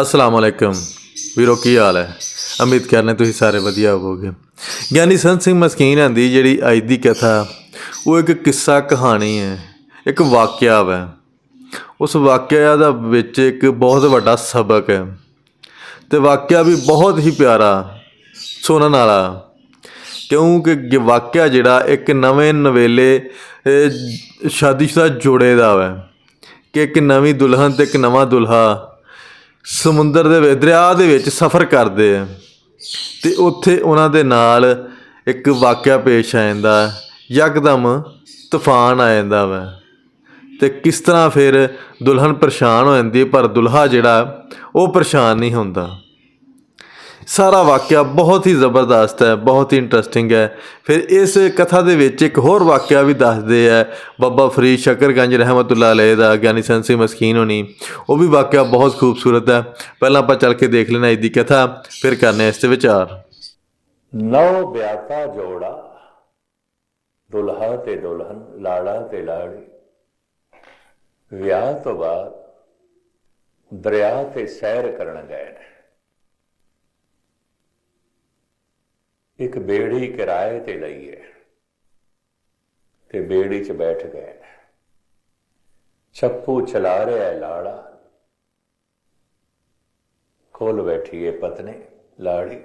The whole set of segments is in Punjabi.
ਅਸਲਾਮ ਅਲੈਕਮ। ਵੀਰੋ ਕੀ ਹਾਲ ਹੈ? ਉਮੀਦ ਕਰਨੇ ਤੁਸੀਂ ਸਾਰੇ ਵਧੀਆ ਹੋਵੋਗੇ। ਗਿਆਨੀ ਸੰਤ ਸਿੰਘ ਮਸਕੀਨ ਦੀ ਜਿਹੜੀ ਅੱਜ ਦੀ ਕਥਾ ਉਹ ਇੱਕ ਕਿੱਸਾ ਕਹਾਣੀ ਹੈ ਇੱਕ ਵਾਕਿਆ ਹੈ ਉਸ ਵਾਕਿਆ ਦਾ ਵਿੱਚ ਇੱਕ ਬਹੁਤ ਵੱਡਾ ਸਬਕ ਹੈ। ਤੇ ਵਾਕਿਆ ਵੀ ਬਹੁਤ ਹੀ ਪਿਆਰਾ ਸੁਣਨ ਵਾਲਾ। ਕਿਉਂਕਿ ਵਾਕਿਆ ਜਿਹੜਾ ਇੱਕ ਨਵੇਂ ਨਵੇਲੇ ਅਹ, ਸ਼ਾਦੀशुदा ਜੋੜੇ ਦਾ ਹੈ ਕਿ ਇੱਕ ਨਵੀਂ ਦੁਲਹਨ ਤੇ ਇੱਕ ਨਵਾਂ ਦੁਲਹਾ ਸਮੁੰਦਰ ਦੇ ਵਿੱਚ, ਦਰਿਆ ਦੇ ਵਿੱਚ ਸਫ਼ਰ ਕਰਦੇ ਆ। ਤੇ ਉੱਥੇ ਉਹਨਾਂ ਦੇ ਨਾਲ ਇੱਕ ਵਾਕਿਆ ਪੇਸ਼ ਆ ਜਾਂਦਾ ਯਕਦਮ ਤੂਫਾਨ ਆ ਜਾਂਦਾ ਵਾ। ਤੇ ਕਿਸ ਤਰ੍ਹਾਂ ਫਿਰ ਦੁਲਹਨ ਪਰੇਸ਼ਾਨ ਹੋ ਜਾਂਦੀ ਹੈ, ਪਰ ਦੁਲਹਾ ਜਿਹੜਾ, ਉਹ ਪਰੇਸ਼ਾਨ ਨਹੀਂ ਹੁੰਦਾ। ਸਾਰਾ ਵਾਕਿਆ ਬਹੁਤ ਹੀ ਜ਼ਬਰਦਸਤ ਹੈ, ਬਹੁਤ ਹੀ ਇੰਟਰਸਟਿੰਗ ਹੈ। ਫਿਰ ਇਸ ਕਥਾ ਦੇ ਵਿੱਚ ਇੱਕ ਹੋਰ ਵਾਕਿਆ ਵੀ ਦੱਸਦੇ ਆ ਬਾਬਾ ਫਰੀਦ ਸ਼ਕਰਗੰਜ ਰਹਿਮਤੁল্লাহ ਅਲੈਹ ਦਾ, ਗਿਆਨੀ ਸੰਸੀ ਮਸਕੀਨ ਹੋਣੀ। ਉਹ ਵੀ ਵਾਕਿਆ ਬਹੁਤ ਖੂਬਸੂਰਤ ਹੈ। ਪਹਿਲਾਂ ਆਪਾਂ ਚੱਲ ਕੇ ਦੇਖ ਲੈਣਾ ਇਹਦੀ ਕਥਾ, ਫਿਰ ਕਰਨੇ ਇਸ ਤੇ ਵਿਚਾਰ। ਨੌ ਬਿਆਤਾ ਜੋੜਾ, ਦੁਲਹਾ ਤੇ ਦੁਲਹਨ, ਲਾੜਾ ਤੇ ਲਾੜੀ। ਵਿਆਹ ਤੋਂ ਬਾਅਦ ਦਰਿਆ ਤੇ ਸੈਰ ਕਰਨ ਗਏ ਨੇ। ਇੱਕ ਬੇੜੀ ਕਿਰਾਏ ਤੇ ਲਈ ਹੈ ਤੇ ਬੇੜੀ 'ਚ ਬੈਠ ਗਏ। ਨੇ ਚੱਪੂ ਚਲਾ ਰਿਹਾ ਲਾੜਾ। ਕੋਲ ਬੈਠੀ ਹੈ ਪਤਨੀ ਲਾੜੀ।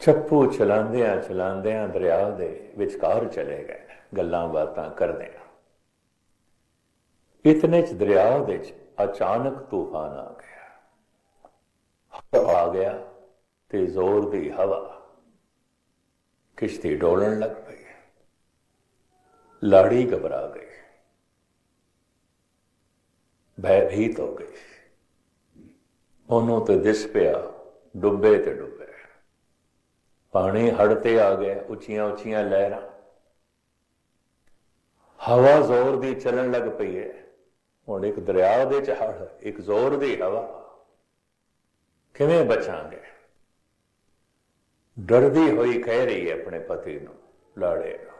ਚੱਪੂ ਚਲਾਉਂਦਿਆਂ ਚਲਾਉਂਦਿਆਂ ਦਰਿਆ ਦੇ ਵਿਚਕਾਰ ਚਲੇ ਗਏ, ਗੱਲਾਂ ਬਾਤਾਂ ਕਰਦੇ ਇਤਨੇ ਚ ਦਰਿਆ ਦੇ ਚ ਅਚਾਨਕ ਤੂਫਾਨ ਆ ਗਿਆ। ਆ ਗਿਆ। ਤੇ ਜ਼ੋਰ ਦੀ ਹਵਾ ਕਿਸ਼ਤੀ ਡੋਲਣ ਲੱਗ ਪਈ। ਲਾੜੀ ਘਬਰਾ ਗਈ। ਭੈਭੀਤ ਹੋ ਗਈ। ਉਹਨੂੰ ਤੇ ਦਿਸ ਪਿਆ, ਡੁੱਬੇ ਤੇ ਡੁੱਬੇ। ਪਾਣੀ ਹੜ ਤੇ ਆ ਗਿਆ ਉੱਚੀਆਂ ਉੱਚੀਆਂ ਲਹਿਰਾਂ। ਹਵਾ ਜ਼ੋਰ ਦੀ ਚੱਲਣ ਲੱਗ ਪਈ ਹੈ। ਹੁਣ ਇੱਕ ਦਰਿਆ ਦੇ ਚ ਹੜ ਇੱਕ ਜ਼ੋਰ ਦੀ ਹਵਾ। ਕਿਵੇਂ ਬਚਾਂਗੇ? ਡਰਦੀ ਹੋਈ ਕਹਿ ਰਹੀ ਹੈ ਆਪਣੇ ਪਤੀ ਨੂੰ, ਲਾੜੇ ਨੂੰ।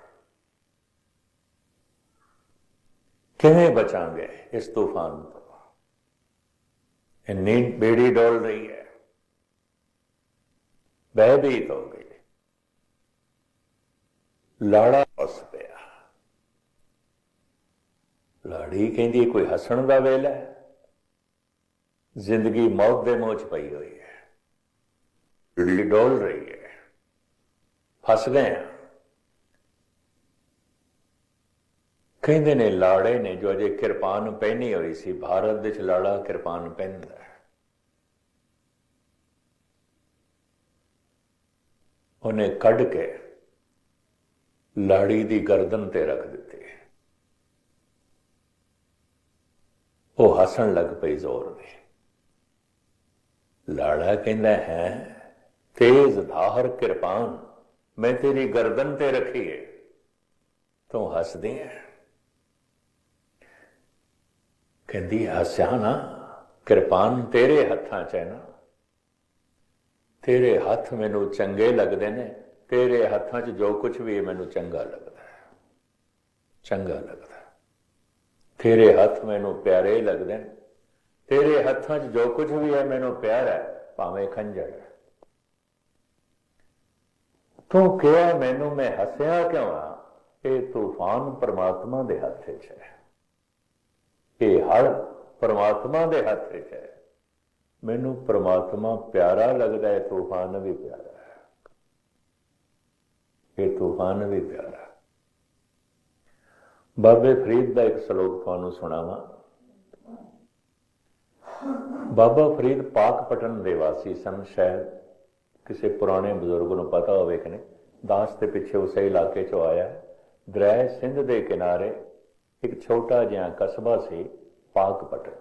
ਕਿਵੇਂ ਬਚਾਂਗੇ ਇਸ ਤੂਫਾਨ ਤੋਂ? ਇੰਨੀ ਬੇੜੀ ਡੋਲ ਰਹੀ ਹੈ। ਬਹਿਬੀਤ ਹੋ ਗਈ। ਲਾੜਾ ਹੱਸ ਪਿਆ। ਲਾੜੀ ਕਹਿੰਦੀ, ਕੋਈ ਹੱਸਣ ਦਾ ਵੇਲਾ ਹੈ? ਜ਼ਿੰਦਗੀ ਮੌਤ ਦੇ ਮੋਹ ਚ ਪਈ ਹੋਈ ਹੈ। ਜਿਹੜੀ ਡੋਲ ਰਹੀ ਹੈ। ਫਸ ਗਏ ਹਾਂ। ਕਹਿੰਦੇ ਨੇ ਲਾੜੇ ਨੇ ਜੋ ਅਜੇ ਕਿਰਪਾਨ ਪਹਿਨੀ ਹੋਈ ਸੀ, ਭਾਰਤ ਦੇ ਚ ਲਾੜਾ ਕਿਰਪਾਨ ਪਹਿਨਦਾ ਉਹਨੇ ਕੱਢ ਕੇ ਲਾੜੀ ਦੀ ਗਰਦਨ ਤੇ ਰੱਖ ਦਿੱਤੀ। ਉਹ ਹੱਸਣ ਲੱਗ ਪਈ ਜ਼ੋਰ ਦੀ। ਲਾੜਾ ਕਹਿੰਦਾ ਹੈ, ਤੇਜ਼ ਧਾਰ ਕਿਰਪਾਨ। ਮੈਂ ਤੇਰੀ ਗਰਦਨ ਤੇ ਰੱਖੀ ਹੈ ਤੂੰ ਹੱਸਦੀ ਹੈ ਕਹਿੰਦੀ, ਹੱਸਿਆ ਨਾ, ਕਿਰਪਾਨ ਤੇਰੇ ਹੱਥਾਂ 'ਚ ਹੈ ਨਾ। ਤੇਰੇ ਹੱਥ ਮੈਨੂੰ ਚੰਗੇ ਲੱਗਦੇ ਨੇ। ਤੇਰੇ ਹੱਥਾਂ 'ਚ ਜੋ ਕੁਝ ਵੀ ਹੈ ਮੈਨੂੰ ਚੰਗਾ ਲੱਗਦਾ ਹੈ। ਚੰਗਾ ਲੱਗਦਾ ਤੇਰੇ ਹੱਥ ਮੈਨੂੰ ਪਿਆਰੇ ਲੱਗਦੇ ਨੇ। ਤੇਰੇ ਹੱਥਾਂ 'ਚ ਜੋ ਕੁਝ ਵੀ ਹੈ, ਮੈਨੂੰ ਪਿਆਰਾ ਹੈ, ਭਾਵੇਂ ਖੰਜਰ ਹੈ। ਤੂੰ ਕਿਹਾ ਮੈਨੂੰ, ਮੈਂ ਹੱਸਿਆ ਕਿਉਂ ਆ ਇਹ ਤੂਫਾਨ ਪਰਮਾਤਮਾ ਦੇ ਹੱਥ 'ਚ ਹੈ। ਇਹ ਹਰ ਪਰਮਾਤਮਾ ਦੇ ਹੱਥ 'ਚ ਹੈ। ਮੈਨੂੰ ਪਰਮਾਤਮਾ ਪਿਆਰਾ ਲੱਗਦਾ ਹੈ, ਤੂਫਾਨ ਵੀ ਪਿਆਰਾ ਹੈ। ਇਹ ਤੂਫਾਨ ਵੀ ਪਿਆਰਾ ਬਾਬੇ ਫਰੀਦ ਦਾ ਇੱਕ ਸ਼ਲੋਕ ਤੁਹਾਨੂੰ ਸੁਣਾਵਾਂ। ਬਾਬਾ ਫਰੀਦ ਪਾਕ ਪਟਨ ਦੇ ਵਾਸੀ ਸਨ, ਸ਼ਾਇਦ ਕਿਸੇ ਪੁਰਾਣੇ ਬਜ਼ੁਰਗ ਨੂੰ ਪਤਾ ਹੋਵੇ ਕਿ ਨਹੀਂ, ਦਾਸ ਦੇ ਪਿੱਛੇ ਉਸੇ ਇਲਾਕੇ ਚੋਂ ਆਇਆ। ਹੈ। ਦਰਿਆ ਸਿੰਧ ਦੇ ਕਿਨਾਰੇ ਇੱਕ ਛੋਟਾ ਜਿਹਾ ਕਸਬਾ ਸੀ ਪਾਕਪਟਨ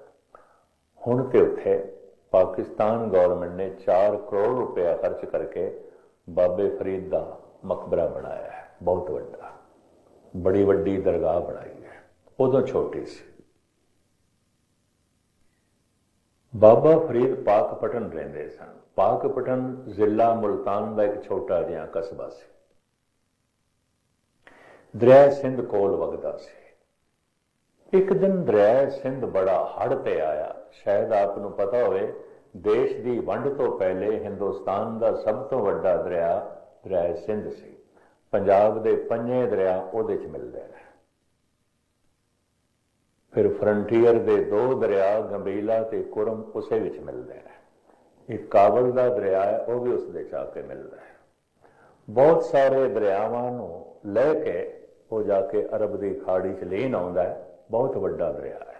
ਹੁਣ ਤੇ ਉੱਥੇ ਪਾਕਿਸਤਾਨ ਗਵਰਨਮੈਂਟ ਨੇ 4 ਕਰੋੜ ਰੁਪਏ ਖਰਚ ਕਰਕੇ ਬਾਬੇ ਫਰੀਦ ਦਾ ਮਕਬਰਾ ਬਣਾਇਆ ਹੈ। ਬਹੁਤ ਵੱਡਾ। ਬੜੀ ਵੱਡੀ ਦਰਗਾਹ ਬਣਾਈ ਹੈ। ਉਦੋਂ ਛੋਟੀ ਸੀ। ਬਾਬਾ ਫਰੀਦ ਪਾਕ ਪਟਨ ਰਹਿੰਦੇ ਸਨ। ਪਾਕਪਟਨ ਜ਼ਿਲ੍ਹਾ ਮੁਲਤਾਨ ਦਾ ਇੱਕ ਛੋਟਾ ਜਿਹਾ ਕਸਬਾ ਸੀ। ਦਰਿਆ ਸਿੰਧ ਕੋਲ ਵਗਦਾ ਸੀ। ਇੱਕ ਦਿਨ ਦਰਿਆ ਸਿੰਧ ਬੜਾ ਹੜ ਤੇ ਆਇਆ। ਸ਼ਾਇਦ ਆਪ ਨੂੰ ਪਤਾ ਹੋਵੇ, ਦੇਸ਼ ਦੀ ਵੰਡ ਤੋਂ ਪਹਿਲੇ ਹਿੰਦੁਸਤਾਨ ਦਾ ਸਭ ਤੋਂ ਵੱਡਾ ਦਰਿਆ ਦਰਿਆ ਸਿੰਧ ਸੀ। ਪੰਜਾਬ ਦੇ ਪੰਜੇ ਦਰਿਆ ਉਹਦੇ ਚ ਮਿਲਦੇ ਨੇ। ਫਿਰ ਫਰੰਟੀਅਰ ਦੇ ਦੋ ਦਰਿਆ ਗੰਬੀਲਾ ਤੇ ਕੁਰਮ ਉਸੇ ਵਿੱਚ ਮਿਲਦੇ ਨੇ। ਇੱਕ ਕਾਬਲ ਦਾ ਦਰਿਆ ਹੈ, ਉਹ ਵੀ ਉਸ ਦੇ ਚ ਕੇ ਮਿਲਦਾ ਹੈ। ਬਹੁਤ ਸਾਰੇ ਦਰਿਆਵਾਂ ਨੂੰ ਲੈ ਕੇ ਉਹ ਜਾ ਕੇ ਅਰਬ ਦੀ ਖਾੜੀ 'ਚ ਲੀਨ ਆਉਂਦਾ ਹੈ, ਬਹੁਤ ਵੱਡਾ ਦਰਿਆ ਹੈ।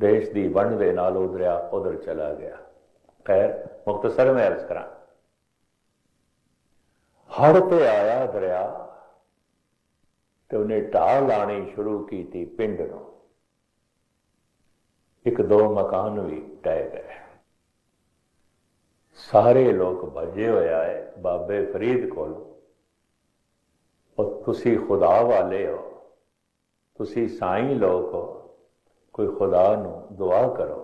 ਦੇਸ਼ ਦੀ ਵੰਡ ਦੇ ਨਾਲ ਉਹ ਦਰਿਆ ਉਧਰ ਚਲਾ ਗਿਆ। ਖੈਰ ਮੁਖਤਸਰ ਮੈਂ ਅਰਜ਼ ਕਰਾਂ ਹੜ ਤੇ ਆਇਆ ਦਰਿਆ ਤੇ ਉਹਨੇ ਢਾਹ ਲਾਣੀ ਸ਼ੁਰੂ ਕੀਤੀ ਪਿੰਡ ਨੂੰ। ਇੱਕ ਦੋ ਮਕਾਨ ਵੀ ਟਹਿ ਗਏ। ਸਾਰੇ ਲੋਕ ਭੱਜੇ ਹੋਇਆ ਹੈ ਬਾਬੇ ਫਰੀਦ ਕੋਲ। ਉਹ ਤੁਸੀਂ ਖੁਦਾ ਵਾਲੇ ਹੋ, ਤੁਸੀਂ ਸਾਈਂ ਲੋਕ ਹੋ, ਕੋਈ ਖੁਦਾ ਨੂੰ ਦੁਆ ਕਰੋ।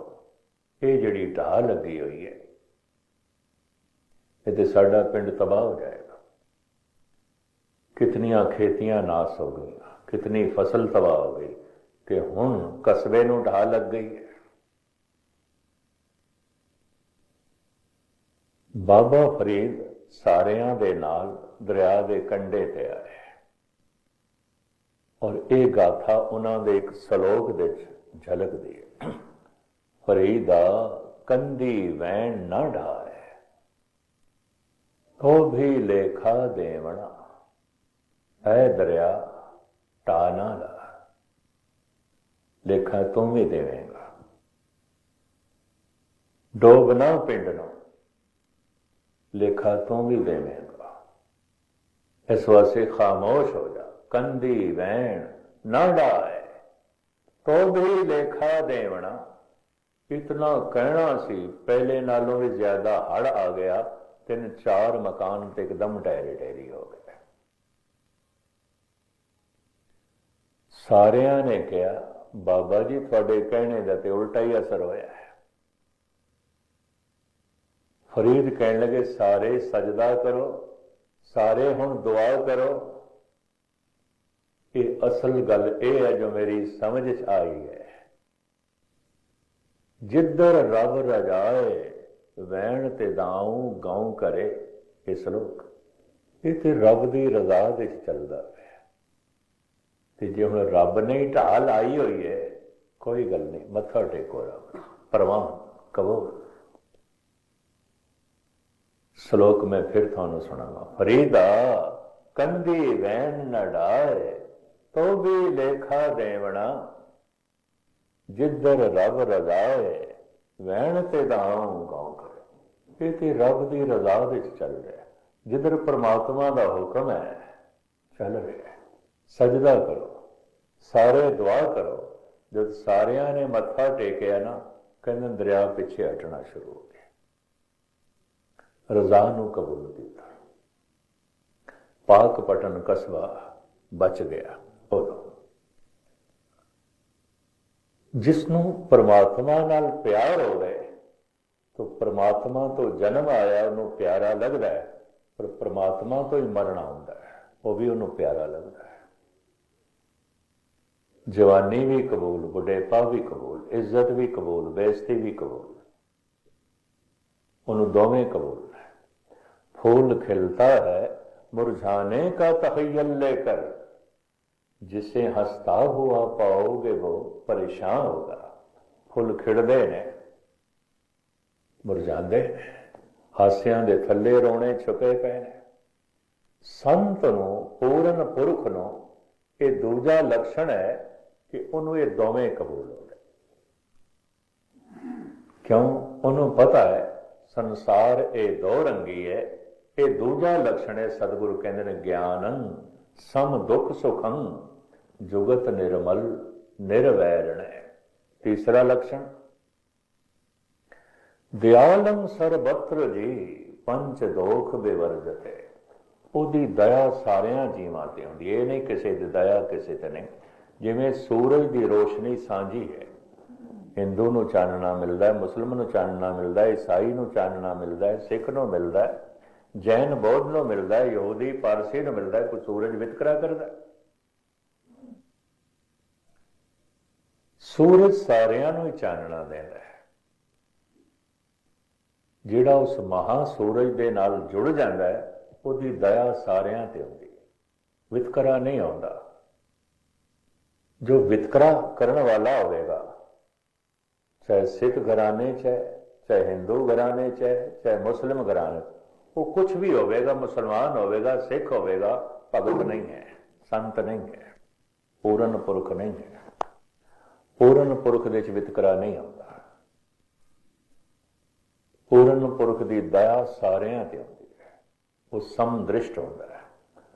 ਇਹ ਜਿਹੜੀ ਢਾਹ ਲੱਗੀ ਹੋਈ ਹੈ, ਇਹ ਤੇ ਸਾਡਾ ਪਿੰਡ ਤਬਾਹ ਹੋ ਜਾਏ ਕਿਤਨੀਆਂ ਖੇਤੀਆਂ ਨਾਸ ਹੋ ਗਈਆਂ, ਕਿਤਨੀ ਫਸਲ ਤਬਾਹ ਹੋ ਗਈ ਤੇ ਹੁਣ ਕਸਬੇ ਨੂੰ ਢਾਹ ਲੱਗ ਗਈ ਹੈ। ਬਾਬਾ ਫਰੀਦ ਸਾਰਿਆਂ ਦੇ ਨਾਲ ਦਰਿਆ ਦੇ ਕੰਢੇ ਤੇ ਆਏ। ਔਰ ਇਹ ਗਾਥਾ ਉਹਨਾਂ ਦੇ ਇੱਕ ਸ਼ਲੋਕ ਦੇ ਵਿੱਚ ਝਲਕਦੀ ਹੈ। ਫਰੀਦਾ ਕੰਦੀ ਵੈਣ ਨਾ ਢਾਏ ਉਹ ਵੀ ਲੇਖਾ ਦੇਵਣਾ। ਐ ਦਰਿਆ ਟਾ ਨਾ ਲਾ ਲੇਖਾ ਤੂੰ ਵੀ ਦੇਵੇਂਗਾ। ਡੋਬਣਾ ਪਿੰਡ ਨੂੰ, ਲੇਖਾ ਤੂੰ ਵੀ ਦੇਵੇਂਗਾ। ਇਸ ਵਾਸਤੇ ਖਾਮੋਸ਼ ਹੋ ਜਾ, ਕੰਦੀ ਵੈਣ ਨਾ ਡਾਏ ਤੋ ਵੀ ਲੇਖਾ ਦੇਵਣਾ, ਇਤਨਾ ਕਹਿਣਾ ਸੀ, ਪਹਿਲੇ ਨਾਲੋਂ ਵੀ ਜ਼ਿਆਦਾ ਹੜ ਆ ਗਿਆ, ਤਿੰਨ ਚਾਰ ਮਕਾਨ ਤੇ ਇੱਕਦਮ ਟੈਰੀ ਟੈਰੀ ਹੋ ਗਏ। ਸਾਰਿਆਂ ਨੇ ਕਿਹਾ, ਬਾਬਾ ਜੀ, ਤੁਹਾਡੇ ਕਹਿਣੇ ਦਾ ਤੇ ਉਲਟਾ ਹੀ ਅਸਰ ਹੋਇਆ ਹੈ। ਫਰੀਦ ਕਹਿਣ ਲੱਗੇ, ਸਾਰੇ ਸਜਦਾ ਕਰੋ, ਸਾਰੇ ਹੁਣ ਦੁਆ ਕਰੋ। ਇਹ ਅਸਲ ਗੱਲ ਇਹ ਹੈ ਜੋ ਮੇਰੀ ਸਮਝ ਚ ਆਈ ਹੈ। ਜਿੱਧਰ ਰੱਬ ਰਜਾਏ ਵੈਣ ਤੇ ਦਾਉ, ਗਾਉ ਕਰੇ ਇਸ ਲੋਕ ਇਹ ਤੇ ਰੱਬ ਦੀ ਰਜ਼ਾ ਦੇ ਚੱਲਦਾ ਹੈ। ਤੇ ਜੇ ਹੁਣ ਰੱਬ ਨੇ ਹੀ ਢਾਲ ਲਾਈ ਹੋਈ ਹੈ ਕੋਈ ਗੱਲ ਨਹੀਂ, ਮੱਥਾ ਟੇਕੋ ਰੱਬ, ਪਰਵਾਹ ਕਬੂਲ ਸ਼ਲੋਕ ਮੈਂ ਫਿਰ ਤੁਹਾਨੂੰ ਸੁਣਾਵਾਂ। ਫਰੀਦਾ, ਕੰਦੀ ਵੈਣ ਨਡਾਏ ਤੋ ਵੀ ਲੇਖਾ ਦੇਵਣਾ, ਜਿੱਧਰ ਰੱਬ ਰਜ਼ਾਏ, ਵੈਣ ਤੇ ਦਾਉ ਗਾਉ ਕਰੇ। ਇਹ ਤੇ ਰੱਬ ਦੀ ਰਜ਼ਾ ਵਿੱਚ ਚੱਲ ਰਿਹਾ। ਜਿੱਧਰ ਪਰਮਾਤਮਾ ਦਾ ਹੁਕਮ ਹੈ, ਚੱਲ ਰਿਹਾ। ਸਜਦਾ ਕਰੋ, ਸਾਰੇ ਦੁਆ ਕਰੋ। ਜਦ ਸਾਰਿਆਂ ਨੇ ਮੱਥਾ ਟੇਕਿਆ ਨਾ, ਕਹਿੰਦੇ ਦਰਿਆ ਪਿੱਛੇ ਹਟਣਾ ਸ਼ੁਰੂ ਹੋ ਗਿਆ। ਰਜ਼ਾ ਨੂੰ ਕਬੂਲ ਕੀਤਾ ਪਾਕ ਪਟਨ ਕਸਬਾ ਬਚ ਗਿਆ। ਉਦੋਂ ਜਿਸ ਨੂੰ ਪ੍ਰਮਾਤਮਾ ਨਾਲ ਪਿਆਰ ਹੋਵੇ, ਤਾਂ ਪਰਮਾਤਮਾ ਤੋਂ ਜਨਮ ਆਇਆ, ਉਹਨੂੰ ਪਿਆਰਾ ਲੱਗਦਾ ਹੈ, ਪਰ ਪ੍ਰਮਾਤਮਾ ਤੋਂ ਹੀ ਮਰਨਾ ਹੁੰਦਾ ਹੈ, ਉਹ ਵੀ ਉਹਨੂੰ ਪਿਆਰਾ ਲੱਗਦਾ ਹੈ। ਜਵਾਨੀ ਵੀ ਕਬੂਲ ਬੁਢੇਪਾ ਵੀ ਕਬੂਲ ਇੱਜ਼ਤ ਵੀ ਕਬੂਲ ਬੇਇੱਜ਼ਤੀ ਵੀ ਕਬੂਲ ਉਹਨੂੰ ਦੋਵੇਂ ਕਬੂਲ ਹੈ फूल खिलता है मुरझाने का तखयल लेकर जिसे हंसता हुआ पाओगे वो परेशान होगा ਫੁੱਲ ਖਿੜਦੇ ਨੇ ਮੁਰਝਾਉਂਦੇ ਨੇ ਹਾਸਿਆਂ ਦੇ ਥੱਲੇ ਰੋਣੇ ਛੁਪੇ ਪਏ ਨੇ ਸੰਤ ਨੂੰ ਪੂਰਨ ਪੁਰਖ ਨੂੰ ਇਹ ਦੂਜਾ ਲਕਸ਼ਣ ਹੈ ਕਿ ਉਹਨੂੰ ਇਹ ਦੋਵੇਂ ਕਬੂਲ ਹੋ ਗਏ। ਕਿਉਂ? ਉਹਨੂੰ ਪਤਾ ਹੈ, ਸੰਸਾਰ ਇਹ ਦੋ ਰੰਗੀ ਹੈ। ਇਹ ਦੂਜਾ ਲਕਸ਼ਣ ਹੈ, ਸਤਿਗੁਰੂ ਕਹਿੰਦੇ ਨੇ, ਗਿਆਨੰ ਸਮ ਦੁਖ ਸੁਖੰ, ਜੁਗਤ ਨਿਰਮਲ ਨਿਰਵੈਰਣ ਤੀਸਰਾ ਲਕਸ਼ਣ, ਦਿਆਲੰ ਸਰਬਤਰ ਜੀ ਪੰਚ ਦੋਖ ਬਿਵਰਜਤੇ। ਉਹਦੀ ਦਇਆ ਸਾਰਿਆਂ ਜੀਵਾਂ ਤੇ ਹੁੰਦੀ ਇਹ ਨਹੀਂ ਕਿਸੇ ਦੀ ਦਇਆ, ਕਿਸੇ ਤੇ ਨਹੀਂ। ਜਿਵੇਂ ਸੂਰਜ ਦੀ ਰੋਸ਼ਨੀ ਸਾਂਝੀ ਹੈ। ਹਿੰਦੂ ਨੂੰ ਚਾਨਣਾ ਮਿਲਦਾ ਹੈ, ਮੁਸਲਮਾਨ ਨੂੰ ਚਾਨਣਾ ਮਿਲਦਾ ਹੈ, ਈਸਾਈ ਨੂੰ ਚਾਨਣਾ ਮਿਲਦਾ ਹੈ, ਸਿੱਖ ਨੂੰ ਮਿਲਦਾ ਹੈ, ਜੈਨ, ਬੌਧ ਨੂੰ ਮਿਲਦਾ ਹੈ, ਯਹੂਦੀ, ਪਾਰਸੀ ਨੂੰ ਮਿਲਦਾ ਹੈ, ਕੋਈ ਸੂਰਜ ਵਿਤਕਰਾ ਕਰਦਾ ਸੂਰਜ ਸਾਰਿਆਂ ਨੂੰ ਹੀ ਚਾਨਣਾ ਦਿੰਦਾ ਹੈ। ਜਿਹੜਾ ਉਸ ਮਹਾ ਸੂਰਜ ਦੇ ਨਾਲ ਜੁੜ ਜਾਂਦਾ ਹੈ, ਉਹਦੀ ਦਇਆ ਸਾਰਿਆਂ ਤੇ ਹੁੰਦੀ ਹੈ। ਵਿਤਕਰਾ ਨਹੀਂ ਆਉਂਦਾ। ਜੋ ਵਿਤਕਰਾ ਕਰਨ ਵਾਲਾ ਹੋਵੇਗਾ, ਚਾਹੇ ਸਿੱਖ ਘਰਾਣੇ ਚ ਹੈ, ਚਾਹੇ ਹਿੰਦੂ ਘਰਾਣੇ ਚ ਹੈ, ਚਾਹੇ ਮੁਸਲਿਮ ਘਰਾਣੇ, ਉਹ ਕੁਝ ਵੀ ਹੋਵੇਗਾ, ਮੁਸਲਮਾਨ ਹੋਵੇਗਾ, ਸਿੱਖ ਹੋਵੇਗਾ, ਭਗਤ ਨਹੀਂ ਹੈ, ਸੰਤ ਨਹੀਂ ਹੈ, ਪੂਰਨ ਪੁਰਖ ਨਹੀਂ ਹੈ। ਪੂਰਨ ਪੁਰਖ ਦੇ ਵਿੱਚ ਵਿਤਕਰਾ ਨਹੀਂ ਆਉਂਦਾ। ਪੂਰਨ ਪੁਰਖ ਦੀ ਦਇਆ ਸਾਰਿਆਂ ਤੇ ਆਉਂਦੀ ਹੈ। ਉਹ ਸਮਦ੍ਰਿਸ਼ਟ ਹੁੰਦਾ ਹੈ।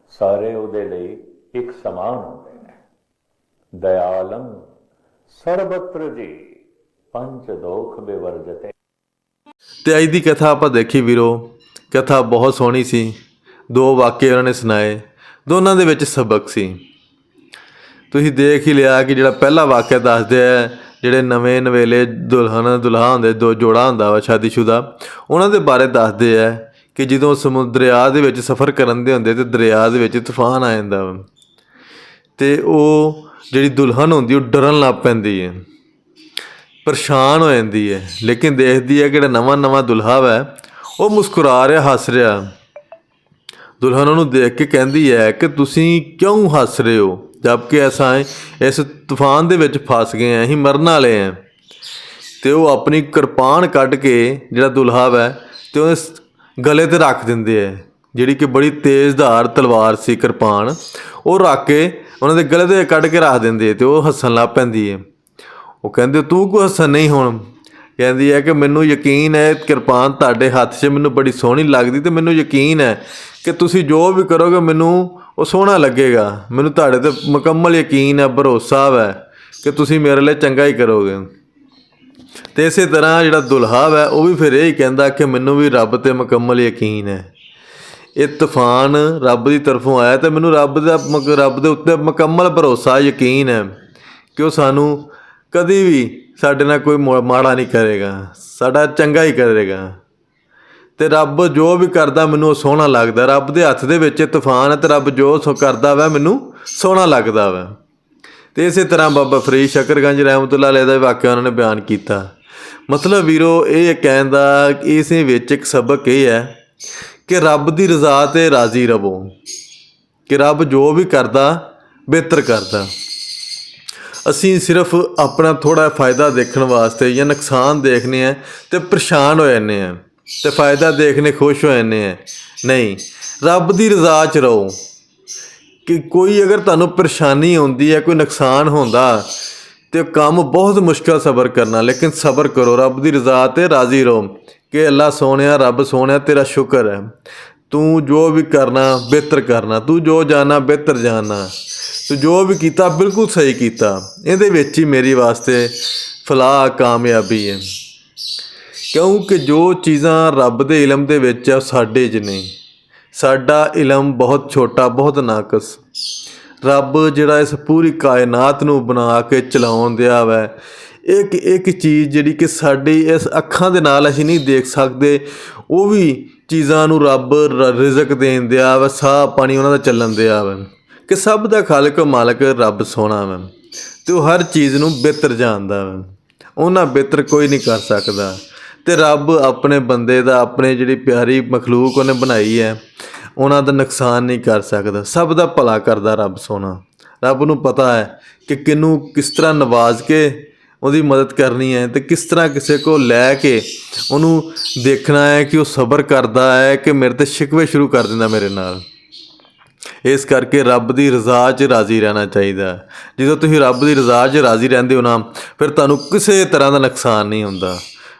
ਸਾਰੇ ਉਹਦੇ ਲਈ ਇੱਕ ਸਮਾਨ ਹੁੰਦੇ ਨੇ ਦਇਆਲੰ ਸਰਬਤਰ ਜੀ ਪੰਚ ਦੋਖ ਬਿਵਰਜਤੇ। ਤੇ ਅੱਜ ਦੀ ਕਥਾ ਆਪਾਂ ਦੇਖੀ ਵੀਰੋ, ਕਥਾ ਬਹੁਤ ਸੋਹਣੀ ਸੀ। ਦੋ ਵਾਕਿਆ ਉਹਨਾਂ ਨੇ ਸੁਣਾਏ, ਦੋਨਾਂ ਦੇ ਵਿੱਚ ਸਬਕ ਸੀ। ਤੁਸੀਂ ਦੇਖ ਹੀ ਲਿਆ ਕਿ ਜਿਹੜਾ ਪਹਿਲਾ ਵਾਕਿਆ ਦੱਸਦੇ ਆ, ਜਿਹੜੇ ਨਵੇਂ ਨਵੇਲੇ ਦੁਲਹਨ ਦੁਲਹਾ ਹੁੰਦੇ, ਦੋ ਜੋੜਾ ਹੁੰਦਾ ਵਾ ਸ਼ਾਦੀशुदा, ਉਹਨਾਂ ਦੇ ਬਾਰੇ ਦੱਸਦੇ ਆ ਕਿ ਜਦੋਂ ਸਮੁੰਦਰ ਦਰਿਆ ਦੇ ਵਿੱਚ ਸਫ਼ਰ ਕਰਨ ਦੇ ਹੁੰਦੇ ਤੇ ਦਰਿਆ ਦੇ ਵਿੱਚ ਤੂਫਾਨ ਆ ਜਾਂਦਾ ਵਾ। ਤੇ ਉਹ ਜਿਹੜੀ ਦੁਲਹਨ ਹੁੰਦੀ, ਉਹ ਡਰਨ ਲੱਗ ਪੈਂਦੀ ਹੈ। ਪਰੇਸ਼ਾਨ ਹੋ ਜਾਂਦੀ ਹੈ। ਲੇਕਿਨ ਦੇਖਦੀ ਹੈ ਕਿ ਜਿਹੜਾ ਨਵਾਂ ਨਵਾਂ ਦੁਲਹਾ ਹੈ। ਉਹ ਮੁਸਕਰਾ ਰਿਹਾ, ਹੱਸ ਰਿਹਾ। ਦੁਲਹਨ ਉਹਨੂੰ ਦੇਖ ਕੇ ਕਹਿੰਦੀ ਹੈ ਕਿ ਤੁਸੀਂ ਕਿਉਂ ਹੱਸ ਰਹੇ ਹੋ? ਜਦਕਿ ਅਸਾਂ ਇਸ ਤੂਫਾਨ ਦੇ ਵਿੱਚ ਫਸ ਗਏ ਆਂ ਅਸੀਂ ਮਰਨ ਵਾਲੇ ਆਂ ਤੇ ਉਹ ਆਪਣੀ ਕਿਰਪਾਨ ਕੱਢ ਕੇ ਜਿਹੜਾ ਦੁਲਹਾ ਹੈ, ਤੇ ਉਹਦੇ ਸ- ਗਲੇ ਤੇ ਰੱਖ ਦਿੰਦੇ ਹੈ। ਜਿਹੜੀ ਕਿ ਬੜੀ ਤੇਜ਼ਧਾਰ ਤਲਵਾਰ ਸੀ ਕਿਰਪਾਨ, ਉਹ ਰੱਖ ਕੇ ਉਹਨਾਂ ਦੇ ਗਲੇ ਤੇ ਕੱਢ ਕੇ ਰੱਖ ਦਿੰਦੇ ਤੇ ਉਹ ਹੱਸਣ ਲੱਗ ਪੈਂਦੀ ਹੈ ਉਹ ਕਹਿੰਦੇ, ਤੂੰ ਕਿਉਂ ਹੱਸਣ ਨਹੀਂ ਹੁਣ? ਕਹਿੰਦੀ ਹੈ ਕਿ ਮੈਨੂੰ ਯਕੀਨ ਹੈ, ਕਿਰਪਾਨ ਤੁਹਾਡੇ ਹੱਥ 'ਚ ਮੈਨੂੰ ਬੜੀ ਸੋਹਣੀ ਲੱਗਦੀ ਤੇ ਮੈਨੂੰ ਯਕੀਨ ਹੈ ਕਿ ਤੁਸੀਂ ਜੋ ਵੀ ਕਰੋਗੇ ਮੈਨੂੰ ਉਹ ਸੋਹਣਾ ਲੱਗੇਗਾ। ਮੈਨੂੰ ਤੁਹਾਡੇ ਤੇ ਮੁਕੰਮਲ ਯਕੀਨ ਹੈ, ਭਰੋਸਾ ਹੈ ਕਿ ਤੁਸੀਂ ਮੇਰੇ ਲਈ ਚੰਗਾ ਹੀ ਕਰੋਗੇ। ਤੇ ਇਸੇ ਤਰ੍ਹਾਂ ਜਿਹੜਾ ਦੁਲਹਾ ਹੈ ਉਹ ਵੀ ਫਿਰ ਇਹ ਹੀ ਕਹਿੰਦਾ ਕਿ ਮੈਨੂੰ ਵੀ ਰੱਬ ਤੇ ਮੁਕੰਮਲ ਯਕੀਨ ਹੈ। ਇਹ ਤੂਫਾਨ ਰੱਬ ਦੀ ਤਰਫੋਂ ਆਇਆ ਤੇ ਮੈਨੂੰ ਰੱਬ ਦਾ ਰੱਬ ਦੇ ਉੱਤੇ ਮੁਕੰਮਲ ਭਰੋਸਾ, ਯਕੀਨ ਹੈ ਕਿ ਉਹ ਸਾਨੂੰ ਕਦੀ ਵੀ ਸਾਡੇ ਨਾਲ ਕੋਈ ਮੋ- ਮਾੜਾ ਨਹੀਂ ਕਰੇਗਾ, ਸਾਡਾ ਚੰਗਾ ਹੀ ਕਰੇਗਾ। ਤੇ ਰੱਬ ਜੋ ਵੀ ਕਰਦਾ ਮੈਨੂੰ ਉਹ ਸੋਹਣਾ ਲੱਗਦਾ। ਰੱਬ ਦੇ ਹੱਥ ਦੇ ਵਿੱਚ ਇਹ ਤੂਫਾਨ ਹੈ ਤੇ ਰੱਬ ਜੋ ਸੋ ਕਰਦਾ ਵਾ ਮੈਨੂੰ ਸੋਹਣਾ ਲੱਗਦਾ ਵਾ। ਤੇ ਇਸੇ ਤਰ੍ਹਾਂ ਬਾਬਾ ਫਰੀਦ ਸ਼ਕਰਗੰਜ ਰਹਿਮਤੁল্লাਹ ਅਲੈਹ ਦਾ ਵਾਕਿਆ ਉਹਨਾਂ ਨੇ ਬਿਆਨ ਕੀਤਾ। ਮਤਲਬ ਵੀਰੋ, ਇਹ ਕਹਿਣ ਦਾ ਇਸ ਵਿੱਚ ਇੱਕ ਸਬਕ ਇਹ ਹੈ ਕਿ ਰੱਬ ਦੀ ਰਜ਼ਾ ਤੇ ਰਾਜ਼ੀ ਰਵੋ, ਕਿ ਰੱਬ ਜੋ ਵੀ ਕਰਦਾ, ਬਿਹਤਰ ਕਰਦਾ। ਅਸੀਂ ਸਿਰਫ ਆਪਣਾ ਥੋੜਾ ਫਾਇਦਾ ਦੇਖਣ ਵਾਸਤੇ ਜਾਂ ਨੁਕਸਾਨ ਦੇਖਨੇ ਆ ਤੇ ਪਰੇਸ਼ਾਨ ਹੋ ਜਾਂਦੇ ਆ ਤੇ ਫਾਇਦਾ ਦੇਖਨੇ ਖੁਸ਼ ਹੋ ਜਾਂਦੇ ਆ ਨਹੀਂ, ਰੱਬ ਦੀ ਰਜ਼ਾ 'ਚ ਰਹੋ। ਕਿ ਕੋਈ ਅਗਰ ਤੁਹਾਨੂੰ ਪਰੇਸ਼ਾਨੀ ਆਉਂਦੀ ਹੈ, ਕੋਈ ਨੁਕਸਾਨ ਹੁੰਦਾ ਤੇ ਕੰਮ ਬਹੁਤ ਮੁਸ਼ਕਲ ਸਬਰ ਕਰਨਾ, ਲੇਕਿਨ ਸਬਰ ਕਰੋ, ਰੱਬ ਦੀ ਰਜ਼ਾ ਤੇ ਰਾਜ਼ੀ ਰਹੋ। ਕਿ ਅੱਲਾ ਸੋਹਣਿਆ, ਰੱਬ ਸੋਹਣਿਆ, ਤੇਰਾ ਸ਼ੁਕਰ ਹੈ। ਤੂੰ ਜੋ ਵੀ ਕਰਨਾ, ਬਿਹਤਰ ਕਰਨਾ, ਤੂੰ ਜੋ ਜਾਣਾ ਬਿਹਤਰ ਜਾਣਾ ਤੂੰ ਜੋ ਵੀ ਕੀਤਾ, ਬਿਲਕੁਲ ਸਹੀ ਕੀਤਾ। ਇਹਦੇ ਵਿੱਚ ਹੀ ਮੇਰੀ ਵਾਸਤੇ ਫਲਾਹ ਕਾਮਯਾਬੀ ਹੈ। ਕਿਉਂਕਿ ਜੋ ਚੀਜ਼ਾਂ ਰੱਬ ਦੇ ਇਲਮ ਦੇ ਵਿੱਚ ਆ, ਉਹ ਸਾਡੇ 'ਚ ਨਹੀਂ ਸਾਡਾ ਇਲਮ ਬਹੁਤ ਛੋਟਾ, ਬਹੁਤ ਨਾਕਸ। ਰੱਬ ਜਿਹੜਾ ਇਸ ਪੂਰੀ ਕਾਇਨਾਤ ਨੂੰ ਬਣਾ ਕੇ ਚਲਾਉਣ ਦਿਆ ਵੈ। ਇੱਕ ਇੱਕ ਚੀਜ਼ ਜਿਹੜੀ ਕਿ ਸਾਡੀ ਇਸ ਅੱਖਾਂ ਦੇ ਨਾਲ ਅਸੀਂ ਨਹੀਂ ਦੇਖ ਸਕਦੇ, ਉਹ ਵੀ ਚੀਜ਼ਾਂ ਨੂੰ ਰੱਬ ਰ- ਰਿਜ਼ਕ ਦੇਣ ਦਿਆ ਵਾ, ਸਾਹ ਪਾਣੀ ਉਹਨਾਂ ਦਾ ਚੱਲਣ ਦਿਆ ਵਾ। ਕਿ ਸਭ ਦਾ ਖਾਲਕ ਮਾਲਕ ਰੱਬ ਸੋਹਣਾ ਵਾ ਤੇ ਉਹ ਹਰ ਚੀਜ਼ ਨੂੰ ਬਿਹਤਰ ਜਾਣਦਾ ਵਾ। ਉਹਨਾਂ ਬਿਹਤਰ ਕੋਈ ਨਹੀਂ ਕਰ ਸਕਦਾ ਤੇ ਰੱਬ ਆਪਣੇ ਬੰਦੇ ਦਾ, ਆਪਣੇ ਜਿਹੜੀ ਪਿਆਰੀ ਮਖਲੂਕ ਉਹਨੇ ਬਣਾਈ ਹੈ, ਉਹਨਾਂ ਦਾ ਨੁਕਸਾਨ ਨਹੀਂ ਕਰ ਸਕਦਾ। ਸਭ ਦਾ ਭਲਾ ਕਰਦਾ ਰੱਬ ਸੋਹਣਾ। ਰੱਬ ਨੂੰ ਪਤਾ ਹੈ ਕਿ ਕਿਨੂੰ ਕਿਸ ਤਰ੍ਹਾਂ ਨਵਾਜ਼ ਕੇ ਉਹਦੀ ਮਦਦ ਕਰਨੀ ਹੈ ਤੇ ਕਿਸ ਤਰ੍ਹਾਂ ਕਿਸੇ ਕੋ ਲੈ ਕੇ ਉਹਨੂੰ ਦੇਖਣਾ ਹੈ ਕਿ ਉਹ ਸਬਰ ਕਰਦਾ ਹੈ ਕਿ ਮੇਰੇ ਤੇ ਸ਼ਿਕਵੇ ਸ਼ੁਰੂ ਕਰ ਦਿੰਦਾ ਮੇਰੇ ਨਾਲ। ਇਸ ਕਰਕੇ ਰੱਬ ਦੀ ਰਜ਼ਾ 'ਚ ਰਾਜ਼ੀ ਰਹਿਣਾ ਚਾਹੀਦਾ ਜਦੋਂ ਤੁਸੀਂ ਰੱਬ ਦੀ ਰਜ਼ਾ 'ਚ ਰਾਜ਼ੀ ਰਹਿੰਦੇ ਹੋ ਨਾ, ਫਿਰ ਤੁਹਾਨੂੰ ਕਿਸੇ ਤਰ੍ਹਾਂ ਦਾ ਨੁਕਸਾਨ ਨਹੀਂ ਹੁੰਦਾ।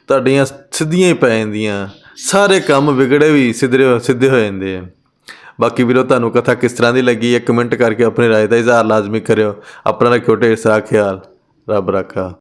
ਤੁਹਾਡੀਆਂ ਸਿੱਧੀਆਂ ਹੀ ਪੈ ਜਾਂਦੀਆਂ। ਸਾਰੇ ਕੰਮ ਵਿਗੜੇ ਵੀ ਸਿੱਧੇ ਸਿੱਧੇ ਹੋ ਜਾਂਦੇ ਆ। ਬਾਕੀ ਵੀਰੋ, ਤੁਹਾਨੂੰ ਕਥਾ ਕਿਸ ਤਰ੍ਹਾਂ ਦੀ ਲੱਗੀ ਹੈ, ਕਮੈਂਟ ਕਰਕੇ ਆਪਣੀ ਰਾਏ ਦਾ ਇਜ਼ਹਾਰ ਲਾਜ਼ਮੀ ਕਰਿਓ। ਆਪਣਾ ਰੱਖਿਓ ਢੇਰ ਸਾਰਾ ਖਿਆਲ। ਰੱਬ ਰੱਖਾ।